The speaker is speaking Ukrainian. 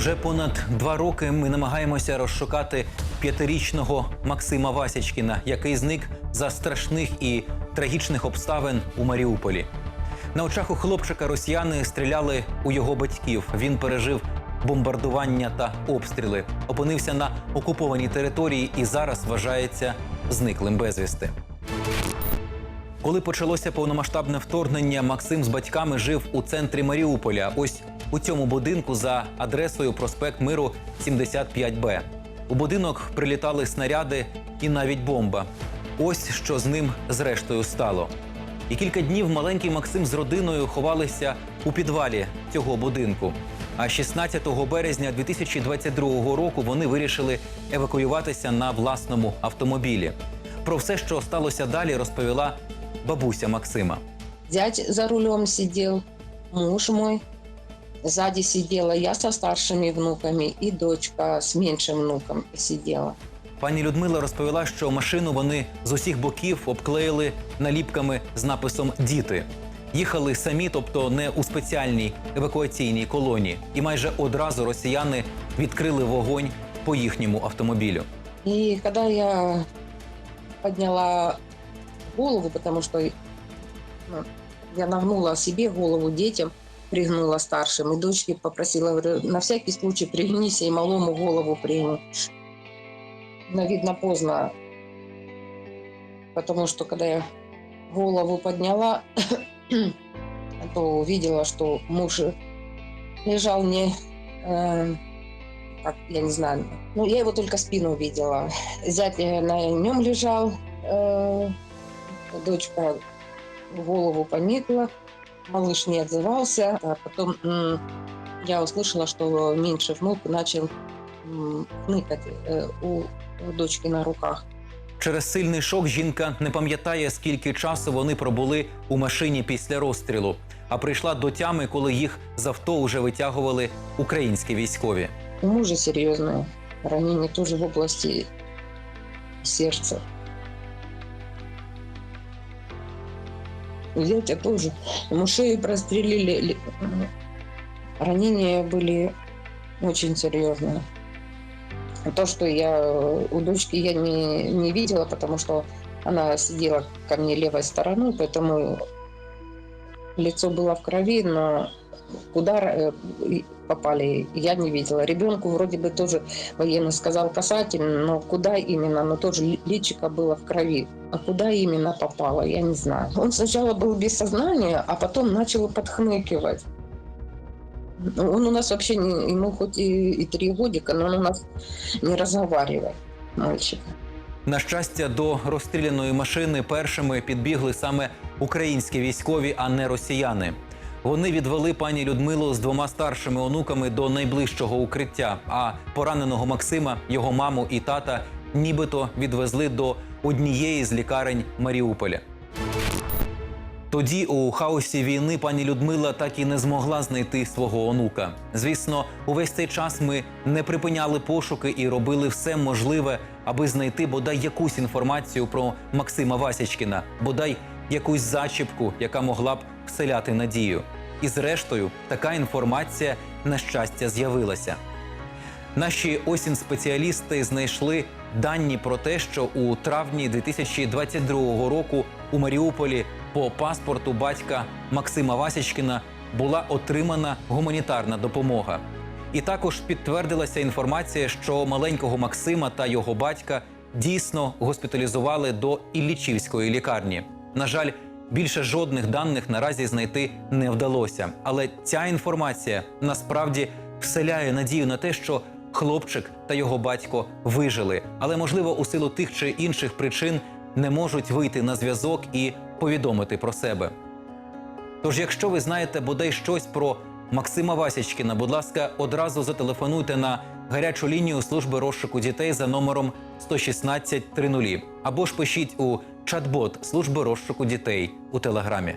Уже понад два роки ми намагаємося розшукати п'ятирічного Максима Васячкіна, який зник за страшних і трагічних обставин у Маріуполі. На очах у хлопчика росіяни стріляли у його батьків. Він пережив бомбардування та обстріли, опинився на окупованій території і зараз вважається зниклим безвісти. Коли почалося повномасштабне вторгнення, Максим з батьками жив у центрі Маріуполя. Ось у цьому будинку за адресою проспект Миру 75Б. У будинок прилітали снаряди і навіть бомба. Ось що з ним зрештою стало. І кілька днів маленький Максим з родиною ховалися у підвалі цього будинку. А 16 березня 2022 року вони вирішили евакуюватися на власному автомобілі. Про все, що сталося далі, розповіла бабуся Максима. Зять за рулем сидел, муж мой. Сзади сидела я со старшими внуками и дочка с меньшим внуком сидела. Пані Людмила розповіла, що машину вони з усіх боків обклеїли наліпками з написом Діти. Їхали самі, тобто не у спеціальній евакуаційній колоні. І майже одразу росіяни відкрили вогонь по їхньому автомобілю. И когда я подняла голову, потому что ну, я нагнула себе голову детям, пригнула старшим, и дочке попросила, говорю, на всякий случай пригнись и малому голову пригни. Но, видно, поздно, потому что, когда я голову подняла, то увидела, что муж лежал не, э, как, я не знаю, ну, я его только спину видела. Зять э, на нем лежал, э, дочка голову поникла, малыш не отзывался. А потом м, я услышала, что меньше внук начал м, хныкать э, у, у дочки на руках. Через сильний шок жінка не пам'ятає, скільки часу вони пробули у машині після розстрілу, а прийшла до тями, коли їх з авто уже витягували українські військові. У мужа серьезное ранение тоже в области сердца. У зятя тоже. Ему шею прострелили. Ли- Ранения были очень серьезные. То, что я у дочки я не, не видела, потому что она сидела ко мне левой стороной, поэтому лицо было в крови, но куда э, попали, я не видела. Ребенку вроде бы тоже военный сказал касательно, но куда именно, но тоже ли- личико было в крови. А куда именно попало, я не знаю. Он сначала был без сознания, а потом начал подхныкивать. Он у нас вообще, не, ему хоть и, и три годика, но он у нас не разговаривает, мальчик. На щастя, до розстріляної машини першими підбігли саме українські військові, а не росіяни. Вони відвели пані Людмилу з двома старшими онуками до найближчого укриття. А пораненого Максима, його маму і тата нібито відвезли до однієї з лікарень Маріуполя. Тоді у хаосі війни пані Людмила так і не змогла знайти свого онука. Звісно, увесь цей час ми не припиняли пошуки і робили все можливе, аби знайти бодай якусь інформацію про Максима Васячкіна, бодай якусь зачіпку, яка могла б вселяти надію. І зрештою, така інформація на щастя з'явилася. Наші осінь спеціалісти знайшли дані про те, що у травні 2022 року у Маріуполі по паспорту батька Максима Васячкіна була отримана гуманітарна допомога. І також підтвердилася інформація, що маленького Максима та його батька дійсно госпіталізували до Іллічівської лікарні. На жаль, більше жодних даних наразі знайти не вдалося. Але ця інформація насправді вселяє надію на те, що хлопчик та його батько вижили, але можливо у силу тих чи інших причин не можуть вийти на зв'язок і повідомити про себе. Тож, якщо ви знаєте бодай щось про Максима Васячкіна, будь ласка, одразу зателефонуйте на гарячу лінію служби розшуку дітей за номером 116 30 або ж пишіть у чат-бот служби розшуку дітей у телеграмі.